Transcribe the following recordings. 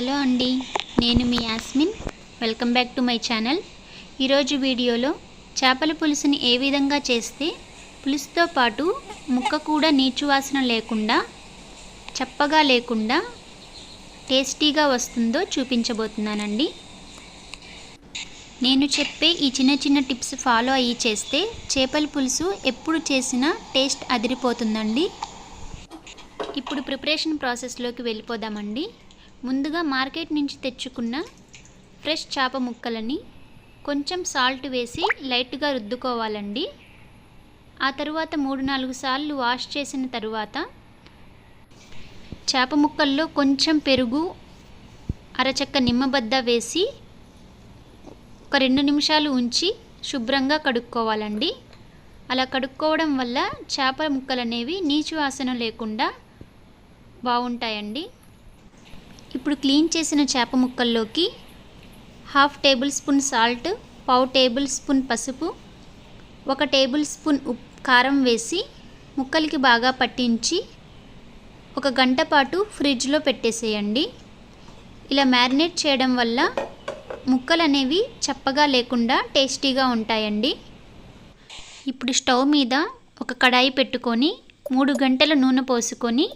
Hello అండి నేను మీ Yasmin. Welcome back to my channel. ఈరోజు వీడియోలో చేపల పులుసుని ఏ విధంగా చేస్తే పులుసుతో పాటు ముక్క కూడా నీచు వాసన లేకుండా చప్పగా లేకుండా టేస్టీగా వస్తుందో చూపించబోతున్నానండి. నేను చెప్పే ఈ చిన్న చిన్న టిప్స్ ఫాలో అయ్యి చేస్తే చేపల పులుసు ఎప్పుడు చేసినా టేస్ట్ అదిరిపోతుందండి. ఇప్పుడు ప్రిపరేషన్ ప్రాసెస్లోకి వెళ్ళిపోదామండి. ముందుగా మార్కెట్ నుంచి తెచ్చుకున్న ఫ్రెష్ చేప ముక్కలని కొంచెం సాల్ట్ వేసి లైట్గా రుద్దుకోవాలండి. ఆ తరువాత మూడు నాలుగు సార్లు వాష్ చేసిన తరువాత చేప ముక్కల్లో కొంచెం పెరుగు అరచక్క నిమ్మబద్ద వేసి ఒక రెండు నిమిషాలు ఉంచి శుభ్రంగా కడుక్కోవాలండి. అలా కడుక్కోవడం వల్ల చేప ముక్కలు అనేవి నీచు వాసన లేకుండా బాగుంటాయండి. ఇప్పుడు క్లీన్ చేసిన చేప ముక్కల్లోకి హాఫ్ టేబుల్ స్పూన్ సాల్ట్ పావు టేబుల్ స్పూన్ పసుపు ఒక టేబుల్ స్పూన్ ఉప్ కారం వేసి ముక్కలకి బాగా పట్టించి ఒక గంట పాటు ఫ్రిడ్జ్లో పెట్టేసేయండి. ఇలా మ్యారినేట్ చేయడం వల్ల ముక్కలు అనేవి చప్పగా లేకుండా టేస్టీగా ఉంటాయండి. ఇప్పుడు స్టవ్ మీద ఒక కడాయి పెట్టుకొని మూడు గంటల నూనె పోసుకొని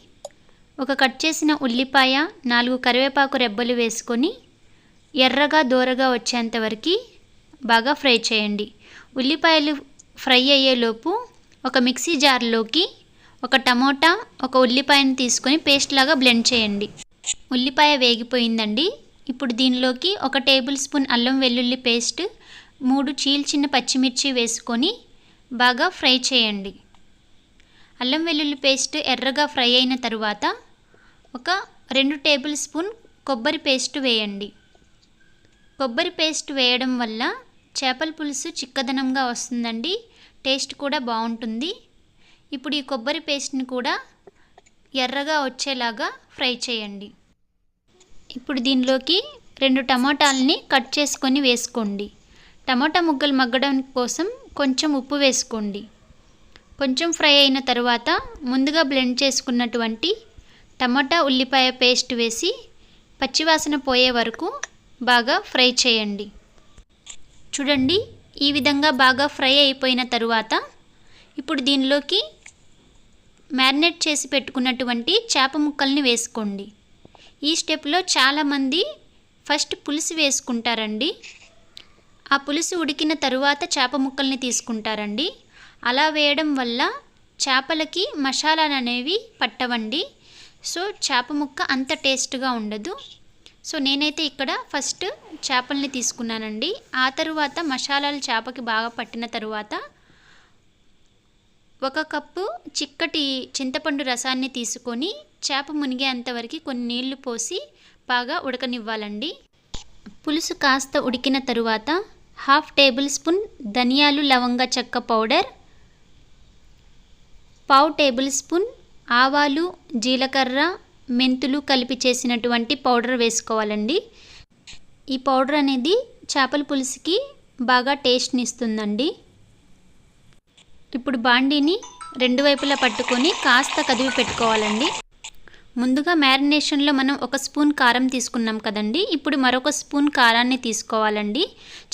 ఒక కట్ చేసిన ఉల్లిపాయ నాలుగు కరివేపాకు రెబ్బలు వేసుకొని ఎర్రగా దూరగా వచ్చేంతవరకు బాగా ఫ్రై చేయండి. ఉల్లిపాయలు ఫ్రై అయ్యేలోపు ఒక మిక్సీ జార్లోకి ఒక టమోటా ఒక ఉల్లిపాయను తీసుకొని పేస్ట్ లాగా బ్లెండ్ చేయండి. ఉల్లిపాయ వేగిపోయిందండి. ఇప్పుడు దీనిలోకి ఒక టేబుల్ స్పూన్ అల్లం వెల్లుల్లి పేస్ట్ మూడు చీల్చిన పచ్చిమిర్చి వేసుకొని బాగా ఫ్రై చేయండి. అల్లం వెల్లుల్లి పేస్ట్ ఎర్రగా ఫ్రై అయిన తరువాత ఒక రెండు టేబుల్ స్పూన్ కొబ్బరి పేస్ట్ వేయండి. కొబ్బరి పేస్ట్ వేయడం వల్ల చేపల పులుసు చిక్కదనంగా వస్తుందండి. టేస్ట్ కూడా బాగుంటుంది. ఇప్పుడు ఈ కొబ్బరి పేస్ట్ని కూడా ఎర్రగా వచ్చేలాగా ఫ్రై చేయండి. ఇప్పుడు దీనిలోకి రెండు టమాటాలని కట్ చేసుకొని వేసుకోండి. టమాటా ముగ్గలు మగ్గడం కోసం కొంచెం ఉప్పు వేసుకోండి. కొంచెం ఫ్రై అయిన తర్వాత ముందుగా బ్లెండ్ చేసుకున్నటువంటి టమాటా ఉల్లిపాయ పేస్ట్ వేసి పచ్చివాసన పోయే వరకు బాగా ఫ్రై చేయండి. చూడండి ఈ విధంగా బాగా ఫ్రై అయిపోయిన తరువాత ఇప్పుడు దీనిలోకి మ్యారినేట్ చేసి పెట్టుకున్నటువంటి చేప ముక్కల్ని వేసుకోండి. ఈ స్టెప్లో చాలామంది ఫస్ట్ పులుసు వేసుకుంటారండి. ఆ పులుసు ఉడికిన తరువాత చేప ముక్కల్ని తీసుకుంటారండి. అలా వేయడం వల్ల చేపలకి మసాలాలు అనేవి పట్టవండి. సో చేప ముక్క అంత టేస్ట్గా ఉండదు. సో నేనైతే ఇక్కడ ఫస్ట్ చేపల్ని తీసుకున్నానండి. ఆ తరువాత మసాలాలు చేపకి బాగా పట్టిన తరువాత ఒక కప్పు చిక్కటి చింతపండు రసాన్ని తీసుకొని చేప మునిగేంతవరకు కొన్ని నీళ్ళు పోసి బాగా ఉడకనివ్వాలండి. పులుసు కాస్త ఉడికిన తరువాత హాఫ్ టేబుల్ స్పూన్ ధనియాలు లవంగ చెక్క పౌడర్ పావు టేబుల్ స్పూన్ ఆవాలు జీలకర్ర మెంతులు కలిపి చేసినటువంటి పౌడర్ వేసుకోవాలండి. ఈ పౌడర్ అనేది చేపల పులుసుకి బాగా టేస్ట్ని ఇస్తుందండి. ఇప్పుడు బాండీని రెండు వైపులా పట్టుకొని కాస్త కదివి పెట్టుకోవాలండి. ముందుగా మ్యారినేషన్లో మనం ఒక స్పూన్ కారం తీసుకున్నాం కదండి. ఇప్పుడు మరొక స్పూన్ కారాన్ని తీసుకోవాలండి.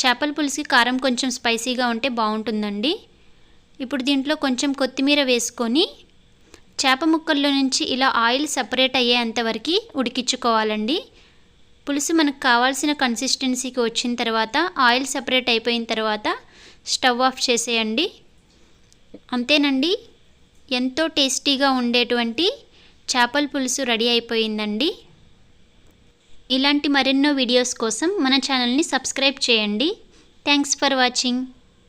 చేపల పులుసుకి కారం కొంచెం స్పైసీగా ఉంటే బాగుంటుందండి. ఇప్పుడు దీంట్లో కొంచెం కొత్తిమీర వేసుకొని చేప ముక్కల్లో నుంచి ఇలా ఆయిల్ సపరేట్ అయ్యేంతవరకు ఉడికించుకోవాలండి. పులుసు మనకు కావాల్సిన కన్సిస్టెన్సీకి వచ్చిన తర్వాత ఆయిల్ సపరేట్ అయిపోయిన తర్వాత స్టవ్ ఆఫ్ చేసేయండి. అంతేనండి ఎంతో టేస్టీగా ఉండేటువంటి చేపల పులుసు రెడీ అయిపోయిందండి. ఇలాంటి మరెన్నో వీడియోస్ కోసం మన ఛానల్ని సబ్స్క్రైబ్ చేయండి. Thanks for watching